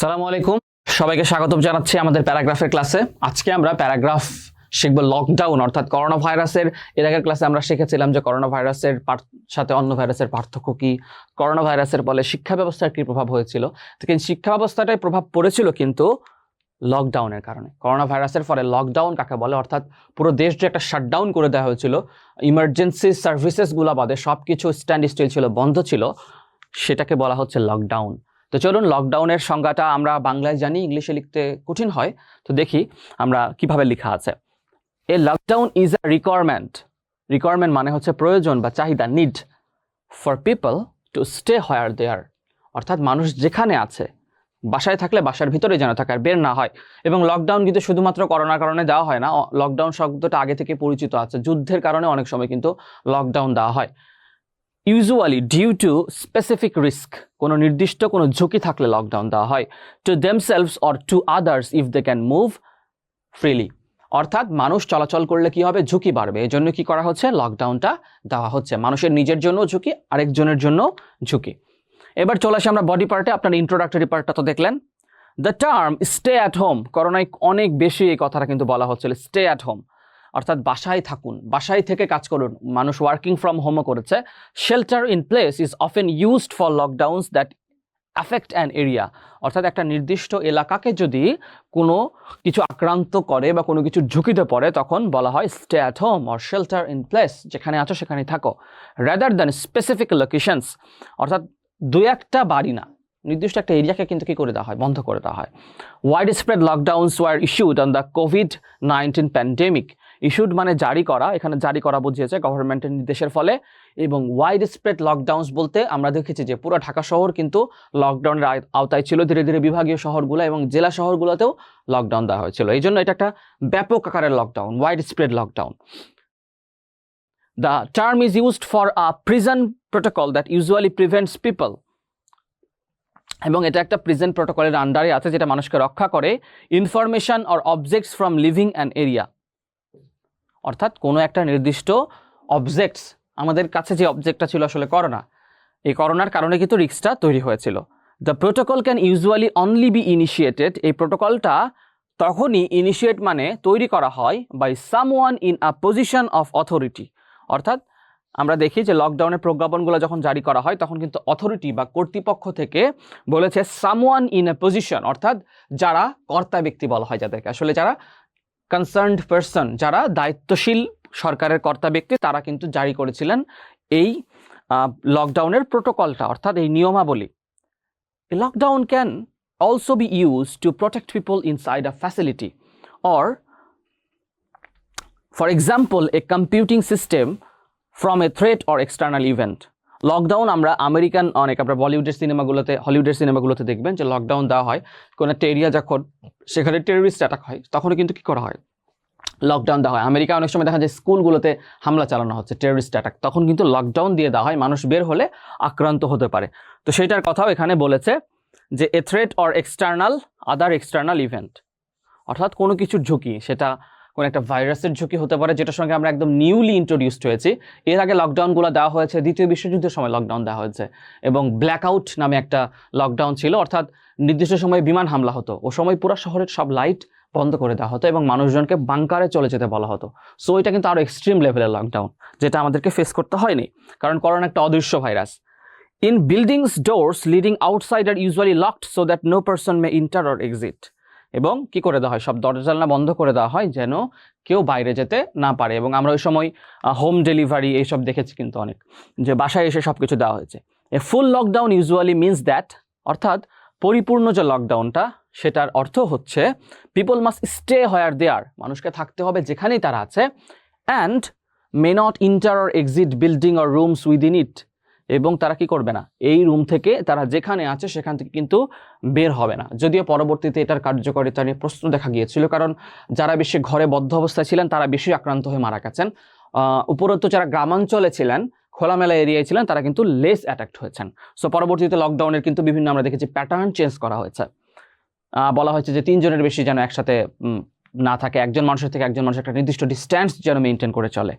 সালামু আলাইকুম। সবাইকে স্বাগতম জানাচ্ছি আমাদের প্যারাগ্রাফের ক্লাসে। আজকে আমরা প্যারাগ্রাফ শিখব লকডাউন, অর্থাৎ করোনা ভাইরাসের এর আগের ক্লাসে আমরা শিখেছিলাম যে করোনা ভাইরাসের সাথে অন্য ভাইরাসের পার্থক্য কি করোনা ভাইরাসের ফলে শিক্ষা ব্যবস্থার কি প্রভাব হয়েছিল। কিন্তু শিক্ষা ব্যবস্থাটাই প্রভাব পড়েছিল কিন্তু লকডাউনের কারণে। করোনা ভাইরাসের ফলে লকডাউন কাকে বলে, অর্থাৎ পুরো দেশ যে একটা শাটডাউন করে দেওয়া হয়েছিল, ইমার্জেন্সি সার্ভিসেসগুলো বাদে সব কিছু স্ট্যান্ড স্টিল ছিল, বন্ধ ছিল, সেটাকে বলা হচ্ছে লকডাউন। তো চলুন লকডাউনের সংজ্ঞাটা আমরা বাংলায় জানি, ইংলিশে লিখতে কঠিন হয়। তো দেখি আমরা কীভাবে লেখা আছে। A lockdown is a requirement requirement মানে হচ্ছে প্রয়োজন বা চাহিদা need for people to stay where they're অর্থাৎ মানুষ যেখানে আছে, বাসায় থাকলে বাসার ভিতরে যেন থাকে আর বের না হয়। এবং লকডাউন কিন্তু শুধুমাত্র করোনার কারণে দেওয়া হয় না। লকডাউন শব্দটা আগে থেকে পরিচিত আছে। যুদ্ধের কারণে অনেক সময় কিন্তু লকডাউন দেওয়া হয়। Usually due to specific risk কোনো নির্দিষ্ট কোনো ঝুঁকি থাকলে লকডাউন দেওয়া হয়। To themselves or to others if they can move freely অর্থাৎ, মানুষ চলাচল করলে কি হবে? ঝুঁকি বাড়বে। এই জন্য কি করা হচ্ছে? লকডাউনটা দেওয়া হচ্ছে। মানুষের নিজের জন্য ঝুঁকি, আরেকজনের জন্য ঝুঁকি। এবার চলে আসি আমরা বডি পার্টে আপনার ইন্ট্রোডাক্টরি পার্টটা তো দেখলেন। The term stay at home করোনায় অনেক বেশি এই কথাটা কিন্তু বলা হচ্ছিল। স্টে অ্যাট হোম অর্থাৎ বাসায় থাকুন, বাসায় থেকে কাজ করুন। মানুষ ওয়ার্কিং ফ্রম হোমও করেছে। Shelter in place is often used for lockdowns that affect an area অর্থাৎ একটা নির্দিষ্ট এলাকাকে যদি কোনো কিছু আক্রান্ত করে বা কোনো কিছু ঝুঁকিতে পড়ে, তখন বলা হয় stay at home or shelter in place যেখানে আছো সেখানে থাকো। র্যাদার দ্যান স্পেসিফিক লোকেশনস অর্থাৎ দু একটা বাড়ি না, নির্দিষ্ট একটা এরিয়াকে কিন্তু কী করে দেওয়া হয়? বন্ধ করে দেওয়া হয়। Widespread lockdowns were issued on the COVID nineteen pandemic issued মানে জারি করা, এখানে জারি করা বুঝিয়েছে গভর্নমেন্টের নির্দেশের ফলে এবং ওয়াইড স্প্রেড লকডাউনস বলতে আমরা দেখেছি যে পুরো ঢাকা শহর কিন্তু লকডাউনের আওতায় ছিল। ধীরে ধীরে বিভাগীয় শহরগুলো এবং জেলা শহরগুলোতেও লকডাউন দেওয়া হয়েছিল। এই জন্য এটা একটা ব্যাপক আকারের lockdown widespread lockdown the term is used for a prison protocol that usually prevents people এবং এটা একটা প্রিজেন্ট প্রোটোকলের আন্ডারে আছে যেটা মানুষকে রক্ষা করে information or objects from leaving an area অর্থাৎ কোনো একটা নির্দিষ্ট অবজেক্টস আমাদের কাছে যে অবজেক্টটা ছিল আসলে করোনা এই করোনার কারণে কিন্তু রিক্সটা তৈরি হয়েছিল। The protocol can usually only be initiated এই প্রোটোকলটা তখনই ইনিশিয়েট মানে তৈরি করা হয় by someone in a position of authority অর্থাৎ আমরা দেখি যে লকডাউনের প্রজ্ঞাপনগুলো যখন জারি করা হয়, তখন কিন্তু অথরিটি বা কর্তৃপক্ষ থেকে বলেছে সামওয়ান ইন এ পজিশন অর্থাৎ যারা কর্তা ব্যক্তি বলা হয় যাদেরকে। আসলে যারা কনসার্নড পার্সন যারা দায়িত্বশীল সরকারের কর্তা ব্যক্তি, তারা কিন্তু জারি করেছিলেন এই লকডাউনের প্রোটোকলটা অর্থাৎ এই নিয়মাবলী। Lockdown can also be use to protect people inside a facility or for example a computing system from a threat or external event lockdown আমরা আমেরিকান অনেক আপনার বলিউডের সিনেমাগুলোতে হলিউডের সিনেমাগুলোতে দেখবেন যে লকডাউন দেওয়া হয়। কোনো একটা এরিয়া যখন, সেখানে টেররিস্ট অ্যাটাক হয় তখন কিন্তু কী করা হয়? লকডাউন দেওয়া হয়। আমেরিকা অনেক সময় দেখা যায় স্কুলগুলোতে হামলা চালানো হচ্ছে টেররিস্ট অ্যাটাক তখন কিন্তু লকডাউন দিয়ে দেওয়া হয়, মানুষ বের হলে আক্রান্ত হতে পারে। তো সেইটার কথাও এখানে বলেছে যে a threat or external other external event অর্থাৎ কোনো কিছুর ঝুঁকি, সেটা কোনো একটা ভাইরাসের ঝুঁকি হতে পারে, যেটার সঙ্গে আমরা একদম নিউলি ইন্ট্রোডিউসড হয়েছি। এর আগে লকডাউনগুলো দেওয়া হয়েছে, দ্বিতীয় বিশ্বযুদ্ধের সময় লকডাউন দেওয়া হয়েছে এবং ব্ল্যাকআউট নামে একটা লকডাউন ছিল, অর্থাৎ নির্দিষ্ট সময়ে বিমান হামলা হতো। ও সময় পুরো শহরের সব লাইট বন্ধ করে দেওয়া হতো এবং মানুষজনকে বাংকারে চলে যেতে বলা হতো। সো এটা কিন্তু আরও এক্সট্রিম লেভেলের লকডাউন যেটা আমাদেরকে ফেস করতে হয়নি। কারণ করোনা একটা অদৃশ্য virus in buildings doors leading outside are usually locked so that no person may enter or exit এবং কি করে দেওয়া হয়? সব দরজা জানলা বন্ধ করে দেওয়া হয় যেন কেউ বাইরে যেতে না পারে এবং আমরা ওই সময় হোম ডেলিভারি এইসব দেখেছি কিন্তু অনেক, যে বাসায় এসে সব কিছু দেওয়া হয়েছে। A full lockdown usually means that অর্থাৎ পরিপূর্ণ যে লকডাউনটা সেটার অর্থ হচ্ছে people must stay where they're মানুষকে থাকতে হবে যেখানেই তারা আছে and may not enter or exit buildings or rooms within it এবং তারা কি করবে না? এই রুম থেকে তারা যেখানে আছে সেখান থেকে কিন্তু বের হবে না। যদিও পরবর্তীতে এটার কার্যকারিতা নিয়ে প্রশ্ন দেখা গিয়েছিল, কারণ যারা বেশি ঘরে বদ্ধ অবস্থায় ছিলেন, তারা বেশি আক্রান্ত হয়ে মারা গেছেন। উপরন্তু যারা গ্রামাঞ্চলে ছিলেন, খোলামেলা এরিয়ায় ছিলেন, তারা কিন্তু লেস অ্যাট্যাক্ট হয়েছেন। সো পরবর্তীতে লকডাউনের কিন্তু বিভিন্ন আমরা দেখেছি প্যাটার্ন চেঞ্জ করা হয়েছে। বলা হয়েছে যে তিনজনের বেশি যেন একসাথে না থাকে, একজন মানুষের থেকে একজন মানুষ একটা নির্দিষ্ট ডিস্ট্যান্স যেন মেনটেন করে চলে।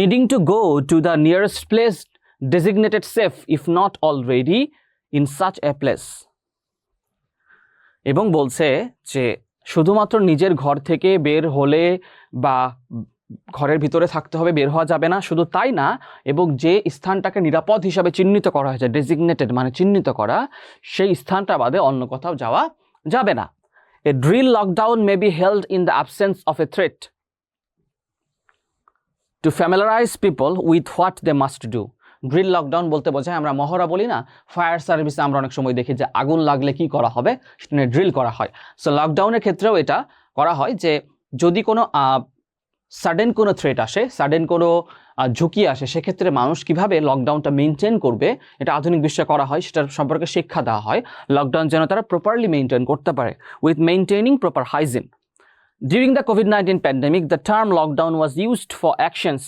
Needing to go to the nearest place designated safe, if not already, in such a place. এবং বলছে যে শুধুমাত্র নিজের ঘর থেকে বের হলে বা ঘরের ভিতরে থাকতে হবে, বের হওয়া যাবে না, শুধু তাই না, এবং যে স্থানটাকে নিরাপদ হিসাবে চিহ্নিত করা হয়েছে ডেজিগনেটেড মানে চিহ্নিত করা, সেই স্থানটা বাদে অন্য কোথাও যাওয়া যাবে না। A drill lockdown may be held in the absence of a threat to familiarize people with what they must do drill lockdown বলতে বোঝায় আমরা মহড়া বলি না ফায়ার সার্ভিসে আমরা অনেক সময় দেখি যে আগুন লাগলে কি করা হবে সেটা নিয়ে ড্রিল করা হয়। সো লকডাউনের ক্ষেত্রেও এটা করা হয় যে যদি কোনো সাডেন কোনো থ্রেট আসে সাডেন কোনো ঝুঁকি আসে সেক্ষেত্রে মানুষ কীভাবে লকডাউনটা মেনটেন করবে এটা আধুনিক বিশ্বে করা হয় সেটার সম্পর্কে শিক্ষা দেওয়া হয়। লকডাউন যেন তারা প্রপারলি মেনটেন করতে পারে with maintaining proper hygiene During the COVID 19 pandemic, the term lockdown was used for actions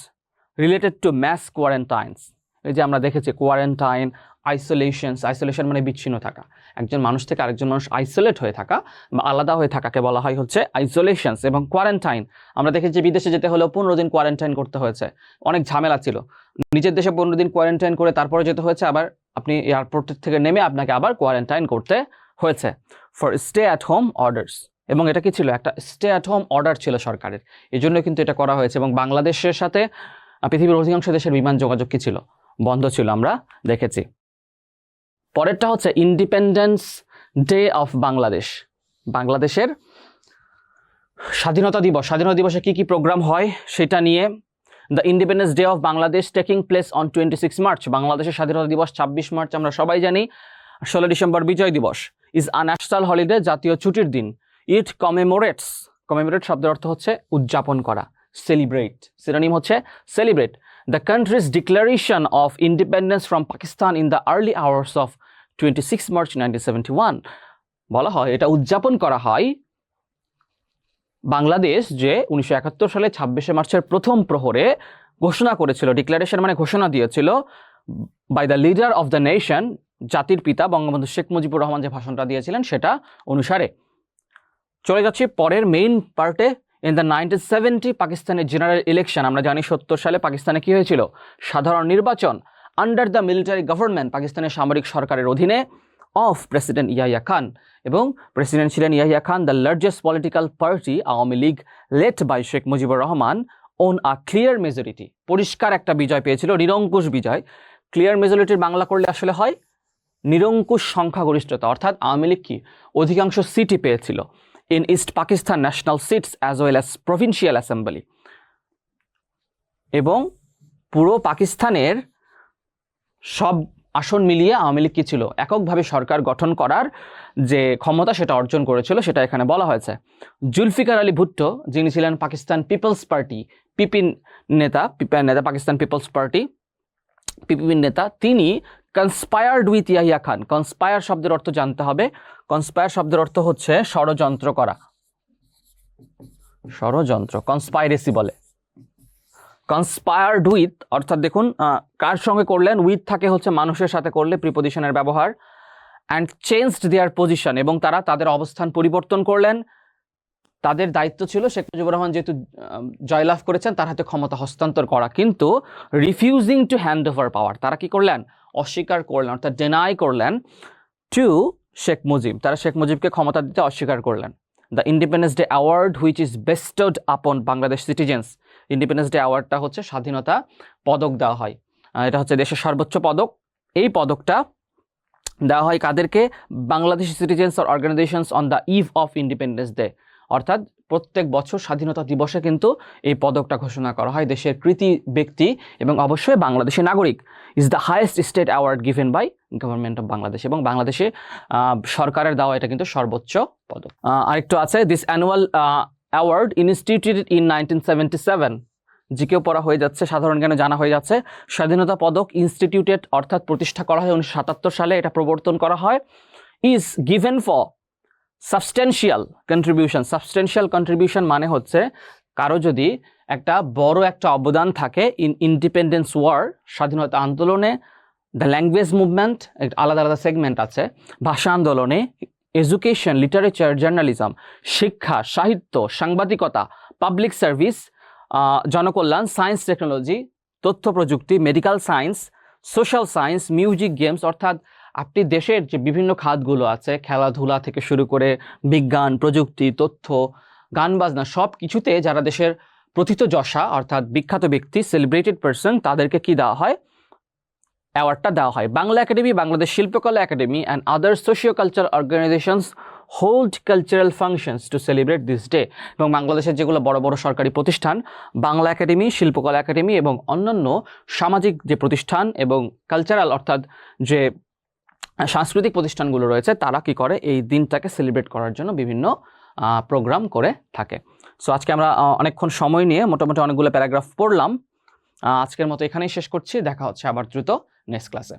related to mass quarantines. এই যে আমরা দেখেছি কোয়ারেন্টাইন আইসোলেশনস আইসোলেশন মানে বিচ্ছিন্ন থাকা। একজন মানুষ থেকে আরেকজন মানুষ আইসোলেট হয়ে থাকা বা আলাদা হয়ে থাকাকে বলা হয় হচ্ছে আইসোলেশনস এবং কোয়ারেন্টাইন আমরা দেখেছি বিদেশে যেতে হলেও পনেরো দিন কোয়ারেন্টাইন করতে হয়েছে। অনেক ঝামেলা ছিল। নিজের দেশে পনেরো দিন কোয়ারেন্টাইন করে তারপরে যেতে হয়েছে, আবার আপনি এয়ারপোর্ট থেকে নেমে আপনাকে আবার কোয়ারেন্টাইন করতে হয়েছে। For stay at home orders এবং এটা কি ছিল? একটা স্টে অ্যাট হোম অর্ডার ছিল সরকারের। এই জন্য কিন্তু এটা করা হয়েছে এবং বাংলাদেশের সাথে পৃথিবীর অধিকাংশ দেশের বিমান যোগাযোগ কি ছিল? বন্ধ ছিল, আমরা দেখেছি। পরেরটা হচ্ছে ইন্ডিপেন্ডেন্স ডে অফ বাংলাদেশ বাংলাদেশের স্বাধীনতা দিবস। স্বাধীনতা দিবসে কি কি প্রোগ্রাম হয় সেটা নিয়ে the independence day of Bangladesh taking place on twenty six March বাংলাদেশের স্বাধীনতা দিবস ছাব্বিশ মার্চ আমরা সবাই জানি। ষোলো ডিসেম্বর বিজয় দিবস ইজ আ ন্যাশনাল হলিডে জাতীয় ছুটির দিন। ইট কমেমোরেটস কমেমোরেট শব্দের অর্থ হচ্ছে উদযাপন করা সেলিব্রেট সিনোনিম হচ্ছে celebrate of independence from Pakistan in the early hours of twenty six March nineteen seventy one বলা হয়, এটা উদযাপন করা হয় বাংলাদেশ যে উনিশশো একাত্তর সালে ছাব্বিশে মার্চের প্রথম প্রহরে ঘোষণা করেছিল ডিক্লারেশন মানে ঘোষণা দিয়েছিল by the leader of the nation জাতির পিতা বঙ্গবন্ধু শেখ মুজিবুর রহমান যে ভাষণটা দিয়েছিলেন সেটা অনুসারে। চলে যাচ্ছি পরের মেইন পার্টে ইন দ্য নাইনটিন সেভেন্টি পাকিস্তানের জেনারেল ইলেকশন আমরা জানি সত্তর সালে পাকিস্তানে কি হয়েছিল? সাধারণ নির্বাচন আন্ডার দ্য মিলিটারি গভর্নমেন্ট পাকিস্তানের সামরিক সরকারের অধীনে অফ প্রেসিডেন্ট ইয়াহিয়া খান এবং প্রেসিডেন্ট ছিলেন Yahya Khan the largest political party Awami League led by Sheikh Mujibur Rahman won a clear majority পরিষ্কার একটা বিজয় পেয়েছিল, নিরঙ্কুশ বিজয়। ক্লিয়ার মেজরিটির বাংলা করলে আসলে হয়? নিরঙ্কুশ সংখ্যাগরিষ্ঠতা। অর্থাৎ আওয়ামী লীগ কি? অধিকাংশ সিটি পেয়েছিল। In east Pakistan national seats as well as provincial assembly এবং পুরো পাকিস্তানের সব আসন মিলিয়ে আওয়ামী লীগ কি ছিল? এককভাবে সরকার গঠন করার যে ক্ষমতা সেটা অর্জন করেছিল, সেটা এখানে বলা হয়েছে। জুলফিকার আলী ভুট্টো, যিনি ছিলেন পাকিস্তান পিপলস পার্টি, পিপিন নেতা নেতা, পাকিস্তান পিপলস পার্টি, পিপিন নেতা, তিনি কনস্পায়ার্ড উইথ ইয়াহিয়া খান। কনস্পায়ার শব্দের অর্থ জানতে হবে। কনস্পায়ার শব্দের অর্থ হচ্ছে ষড়যন্ত্র করা। ষড়যন্ত্র কনস্পাইরেসি বলে। কনস্পায়ার্ড উইথ অর্থাৎ দেখুন কার সঙ্গে করলেন? উইথ থাকে হচ্ছে মানুষের সাথে করলে প্রিপোজিশনের ব্যবহার। অ্যান্ড চেঞ্জড দেয়ার পজিশন এবং তারা তাদের অবস্থান পরিবর্তন করলেন। তাদের দায়িত্ব ছিল শেখ মুজিবুর রহমান যেহেতু জয়লাভ করেছেন, তার হাতে ক্ষমতা হস্তান্তর করা। কিন্তু refusing to hand over power তারা কি করলেন? অস্বীকার করলেন, অর্থাৎ ডেনাই করলেন টু শেখ মুজিব তারা শেখ মুজিবকে ক্ষমতা দিতে অস্বীকার করলেন। The independence day award which is vested upon Bangladesh citizens independence day অ্যাওয়ার্ডটা হচ্ছে স্বাধীনতা পদক দেওয়া হয়। এটা হচ্ছে দেশের সর্বোচ্চ পদক। এই পদকটা দেওয়া হয় কাদেরকে? Bangladesh citizens or organisations on the eve of independence day অর্থাৎ প্রত্যেক বছর স্বাধীনতা দিবসে কিন্তু এই পদকটা ঘোষণা করা হয়। দেশের কৃতি ব্যক্তি এবং অবশ্যই বাংলাদেশের নাগরিক। Is the highest state award given by government of Bangladesh এবং বাংলাদেশে সরকারের দেওয়া এটা কিন্তু সর্বোচ্চ পদক। আরেকটু আছে this annual award instituted in nineteen seventy seven জিকেও পড়া হয়ে যাচ্ছে, সাধারণ জ্ঞানে জানা হয়ে যাচ্ছে। স্বাধীনতা পদক ইনস্টিটিউটেড অর্থাৎ প্রতিষ্ঠা করা হয় উনিশশো সাতাত্তর সালে, এটা প্রবর্তন করা হয়। Is given for substantial contribution substantial contribution মানে হচ্ছে কারও যদি একটা বড় একটা অবদান থাকে ইন ইন্ডিপেন্ডেন্স ওয়ার স্বাধীনতা আন্দোলনে দ্য ল্যাঙ্গুয়েজ মুভমেন্ট একটা আলাদা আলাদা সেগমেন্ট আছে, ভাষা আন্দোলনে এডুকেশন লিটারেচার জার্নালিজম শিক্ষা, সাহিত্য, সাংবাদিকতা পাবলিক সার্ভিস জনকল্যাণ সায়েন্স টেকনোলজি তথ্য প্রযুক্তি medical science social science music games অর্থাৎ আপনি দেশের যে বিভিন্ন খাতগুলো আছে, খেলাধুলা থেকে শুরু করে বিজ্ঞান, প্রযুক্তি, তথ্য, গান বাজনা সব কিছুতে যারা দেশের প্রথিত যশা, অর্থাৎ বিখ্যাত ব্যক্তি সেলিব্রেটেড পার্সন তাদেরকে কি দেওয়া হয়? অ্যাওয়ার্ডটা দেওয়া হয়। Bangla academy Bangladesh Shilpakala academy and other socio culture organisations hold cultural functions to celebrate this day এবং বাংলাদেশের যেগুলো বড় বড় সরকারি প্রতিষ্ঠান, বাংলা একাডেমি শিল্পকলা একাডেমি এবং অন্যান্য সামাজিক যে প্রতিষ্ঠান এবং কালচারাল অর্থাৎ যে সাংস্কৃতিক প্রতিষ্ঠানগুলো রয়েছে, তারা কি করে? এই দিনটাকে সেলিব্রেট করার জন্য বিভিন্ন প্রোগ্রাম করে থাকে। সো আজকে আমরা অনেকক্ষণ সময় নিয়ে মোটামুটি অনেকগুলো প্যারাগ্রাফ পড়লাম। আজকের মতো এখানেই শেষ করছি। দেখা হচ্ছে আবার দ্রুত নেক্সট ক্লাসে